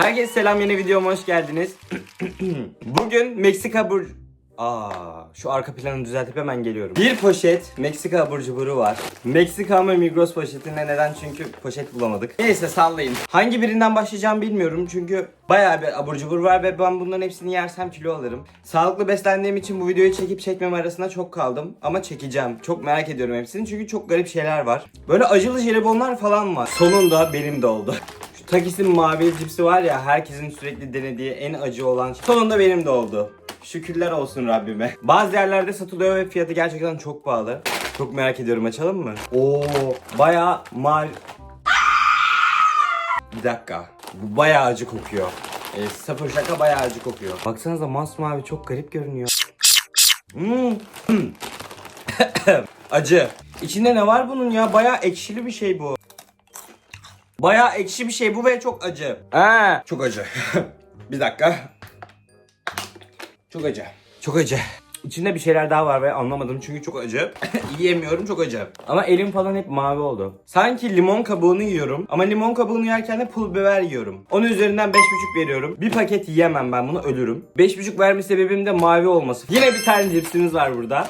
Herkese selam yeni videoma hoş geldiniz. Bugün Meksika bur... Aa, şu arka planı düzeltip hemen geliyorum. Bir poşet Meksika abur cuburu var. Meksika mı Migros poşetinde neden? Çünkü poşet bulamadık. Neyse sallayın. Hangi birinden başlayacağım bilmiyorum çünkü bayağı bir abur cubur var ve ben bunların hepsini yersem kilo alırım. Sağlıklı beslendiğim için bu videoyu çekip çekmem arasında çok kaldım. Ama çekeceğim. Çok merak ediyorum hepsini çünkü çok garip şeyler var. Böyle acılı jelibonlar falan var. Sonunda benim de oldu. Takis'in mavi cipsi var ya herkesin sürekli denediği en acı olan şey. Sonunda benim de oldu. Şükürler olsun Rabbime. Bazı yerlerde satılıyor ve fiyatı gerçekten çok pahalı. Çok merak ediyorum açalım mı? Oo, bayağı mavi... Bir dakika. Bu bayağı acı kokuyor. E, sıfır şaka bayağı acı kokuyor. Baksanıza masmavi çok garip görünüyor. Hmm. acı. İçinde ne var bunun ya? Bayağı ekşili bir şey bu. Bayağı ekşi bir şey bu ve çok acı. Aa, çok acı. bir dakika. Çok acı. Çok acı. İçinde bir şeyler daha var ve anlamadım çünkü çok acı. Yiyemiyorum çok acı. Ama elim falan hep mavi oldu. Sanki limon kabuğunu yiyorum ama limon kabuğunu yerken de pul biber yiyorum. Onun üzerinden 5,5 veriyorum. Bir paket yiyemem ben bunu ölürüm. 5,5 verme sebebim de mavi olması. Yine bir tane cipsimiz var burada.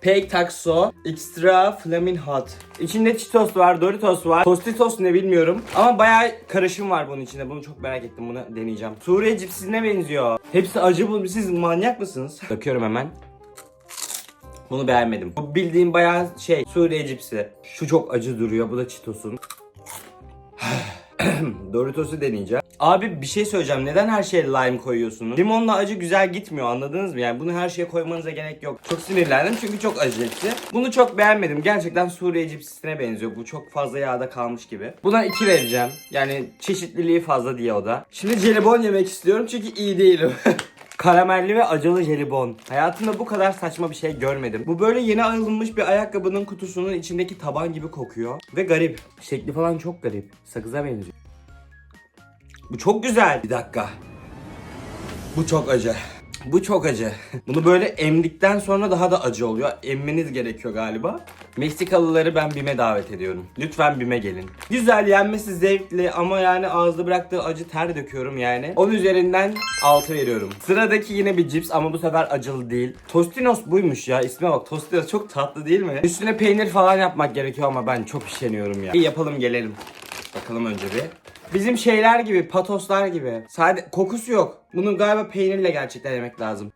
Pek Taxo Extra Flamin Hot. İçinde Cheetos var, Doritos var. Tostitos ne bilmiyorum. Ama bayağı karışım var bunun içinde. Bunu çok merak ettim. Bunu deneyeceğim. Suriye cipsine benziyor. Hepsi acı bu. Siz manyak mısınız? Bakıyorum hemen. Bunu beğenmedim. Bu bildiğim bayağı şey Suriye cipsi. Şu çok acı duruyor. Bu da Cheetos'un. Doritos'u deneyeceğim. Abi bir şey söyleyeceğim. Neden her şeye lime koyuyorsunuz? Limonla acı güzel gitmiyor anladınız mı? Yani bunu her şeye koymanıza gerek yok. Çok sinirlendim çünkü çok acı hepsi. Bunu çok beğenmedim. Gerçekten Suriye cipsisine benziyor. Bu çok fazla yağda kalmış gibi. Buna 2 vereceğim. Yani çeşitliliği fazla diye o da. Şimdi jelibon yemek istiyorum çünkü iyi değilim. Karamelli ve acılı jelibon. Hayatımda bu kadar saçma bir şey görmedim. Bu böyle yeni alınmış bir ayakkabının kutusunun içindeki taban gibi kokuyor. Ve garip. Şekli falan çok garip. Sakıza benziyor. Bu çok güzel. Bir dakika. Bu çok acı. Bu çok acı. Bunu böyle emdikten sonra daha da acı oluyor. Emmeniz gerekiyor galiba. Meksikalıları ben BİM'e davet ediyorum. Lütfen BİM'e gelin. Güzel yenmesi zevkli ama yani ağızda bıraktığı acı ter döküyorum yani. 10 üzerinden 6 veriyorum. Sıradaki yine bir cips ama bu sefer acılı değil. Tostinos buymuş ya. İsme bak. Tostinos çok tatlı değil mi? Üstüne peynir falan yapmak gerekiyor ama ben çok işeniyorum ya. İyi yapalım gelelim. Bakalım önce bir. Bizim şeyler gibi, patoslar gibi. Sade kokusu yok. Bunun galiba peynirle gerçekten yemek lazım.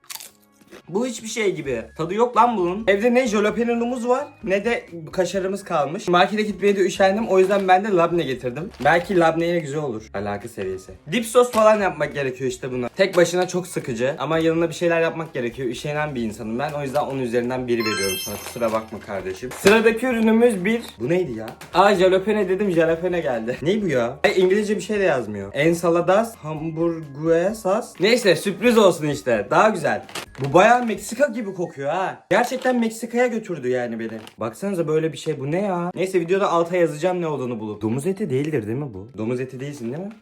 Bu hiçbir şey gibi. Tadı yok lan bunun. Evde ne jalapenosumuz var ne de kaşarımız kalmış. Markete gitmeye de üşendim. O yüzden ben de labne getirdim. Belki labne ile güzel olur. Alaka seviyesi. Dip sos falan yapmak gerekiyor işte buna. Tek başına çok sıkıcı. Ama yanına bir şeyler yapmak gerekiyor. Üşenen bir insanım ben. O yüzden onun üzerinden biri veriyorum sana. Kusura bakma kardeşim. Sıradaki ürünümüz bir... Bu neydi ya? Aa jalapeno dedim jalapeno geldi. Ne bu ya? Ay, İngilizce bir şey de yazmıyor. Ensaladas, hamburguesas. Neyse sürpriz olsun işte. Daha güzel. Bu bayağı Meksika gibi kokuyor ha. Gerçekten Meksika'ya götürdü yani beni. Baksanıza böyle bir şey bu ne ya? Neyse videoda alta yazacağım ne olduğunu bulup. Domuz eti değildir değil mi bu? Domuz eti değilsin değil mi?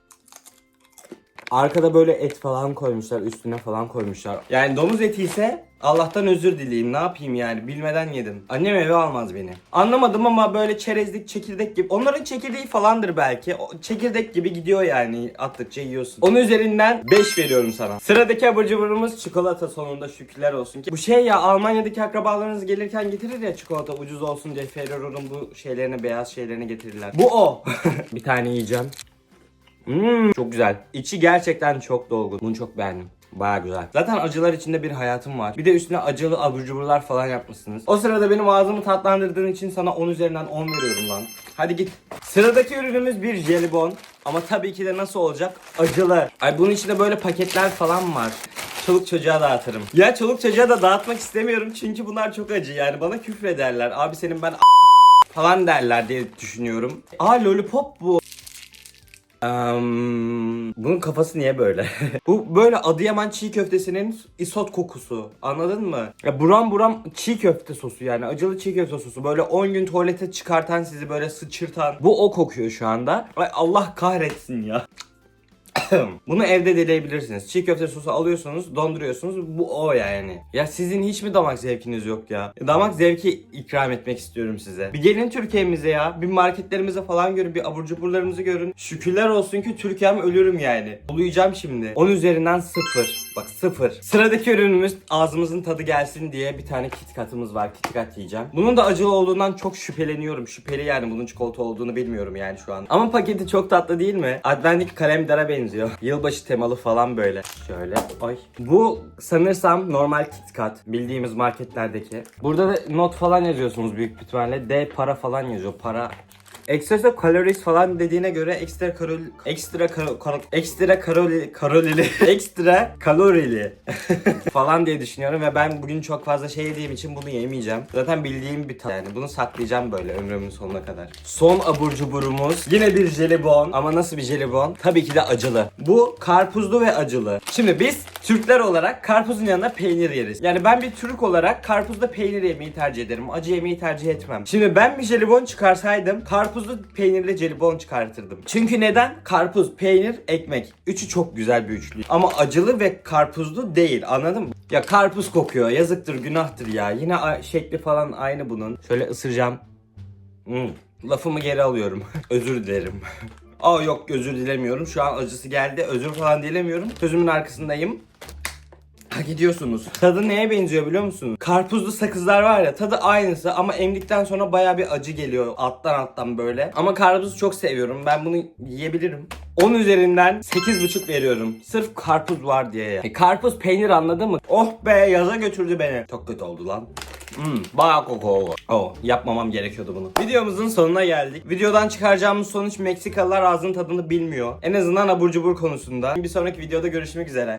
Arkada böyle et falan koymuşlar, üstüne falan koymuşlar. Yani domuz eti ise Allah'tan özür dileyim. Ne yapayım yani? Bilmeden yedim. Annem eve almaz beni. Anlamadım ama böyle çerezlik, çekirdek gibi. Onların çekirdeği falandır belki. O çekirdek gibi gidiyor yani. Attıkça yiyorsun. Onun üzerinden 5 veriyorum sana. Sıradaki abur cuburumuz çikolata sonunda şükürler olsun ki. Bu şey ya Almanya'daki akrabalarınız gelirken getirir ya çikolata ucuz olsun diye Ferrero'nun bu şeylerini, beyaz şeylerini getirirler. Bu o. bir tane yiyeceğim. Hmm, çok güzel. İçi gerçekten çok dolgun. Bunu çok beğendim. Baya güzel. Zaten acılar içinde bir hayatım var. Bir de üstüne acılı abur cuburlar falan yapmışsınız. O sırada benim ağzımı tatlandırdığın için sana 10 üzerinden 10 veriyorum lan. Hadi git. Sıradaki ürünümüz bir jelibon. Ama tabii ki de nasıl olacak? Acılı. Ay bunun içinde böyle paketler falan var. Çoluk çocuğa dağıtırım. Ya çoluk çocuğa da dağıtmak istemiyorum çünkü bunlar çok acı yani bana küfrederler. Abi senin ben falan derler diye düşünüyorum. Aa lollipop bu. Eee, bunun kafası niye böyle? Bu böyle Adıyaman çiğ köftesinin isot kokusu. Anladın mı? Ya buram buram çiğ köfte sosu yani acılı çiğ köfte sosu. Böyle 10 gün tuvalete çıkartan sizi böyle sıçırtan. Bu o kokuyor şu anda. Ay Allah kahretsin ya. Bunu evde deneyebilirsiniz. Çiğ köfte sosu alıyorsunuz, donduruyorsunuz. Bu o yani. Ya sizin hiç mi damak zevkiniz yok ya? Damak zevki ikram etmek istiyorum size. Bir gelin Türkiye'mize ya. Bir marketlerimize falan görün. Bir abur cuburlarımızı görün. Şükürler olsun ki Türkiye'm ölürüm yani. Uluyacağım şimdi. 10 üzerinden 0. Bak 0. Sıradaki ürünümüz ağzımızın tadı gelsin diye bir tane KitKat'ımız var. KitKat yiyeceğim. Bunun da acılı olduğundan çok şüpheleniyorum. Şüpheli yani bunun çikolata olduğunu bilmiyorum yani şu an. Ama paketi çok tatlı değil mi? Advent'deki kalemdara benziyor. Yılbaşı temalı falan böyle. Şöyle. Ay. Bu sanırsam normal KitKat. Bildiğimiz marketlerdeki. Burada da not falan yazıyorsunuz büyük ihtimalle. D para falan yazıyor. Para Excess of calories falan dediğine göre ekstra karoli ekstra karo, karo- ekstra karoli karolili ekstra kalorili falan diye düşünüyorum ve ben bugün çok fazla şey yediğim için bunu yemeyeceğim. Zaten bildiğim bir tat. Yani bunu saklayacağım böyle ömrümün sonuna kadar. Son abur cuburumuz yine bir jelibon ama nasıl bir jelibon? Tabii ki de acılı. Bu karpuzlu ve acılı. Şimdi biz Türkler olarak karpuzun yanına peynir yeriz. Yani ben bir Türk olarak karpuzda peynir yemeyi tercih ederim. Acı yemeyi tercih etmem. Şimdi ben bir jelibon çıkarsaydım karpuzlu peynirli jelibon çıkartırdım. Çünkü neden? Karpuz, peynir, ekmek. Üçü çok güzel bir üçlü. Ama acılı ve karpuzlu değil anladın mı? Ya karpuz kokuyor yazıktır günahtır ya. Yine şekli falan aynı bunun. Şöyle ısıracağım. Hmm. Lafımı geri alıyorum. Özür dilerim. Aa yok özür dilemiyorum. Şu an acısı geldi. Özür falan dilemiyorum. Sözümün arkasındayım. Ha gidiyorsunuz. Tadı neye benziyor biliyor musunuz? Karpuzlu sakızlar var ya tadı aynısı ama emdikten sonra baya bir acı geliyor alttan alttan böyle. Ama karpuzu çok seviyorum. Ben bunu yiyebilirim. 10 üzerinden 8,5 veriyorum. Sırf karpuz var diye ya. E, karpuz peynir anladın mı? Oh be yaza götürdü beni. Çok kötü oldu lan. Hmm, bayağı koku oldu. Oh, yapmamam gerekiyordu bunu. Videomuzun sonuna geldik. Videodan çıkaracağımız sonuç Meksikalılar ağzının tadını bilmiyor. En azından abur cubur konusunda. Bir sonraki videoda görüşmek üzere.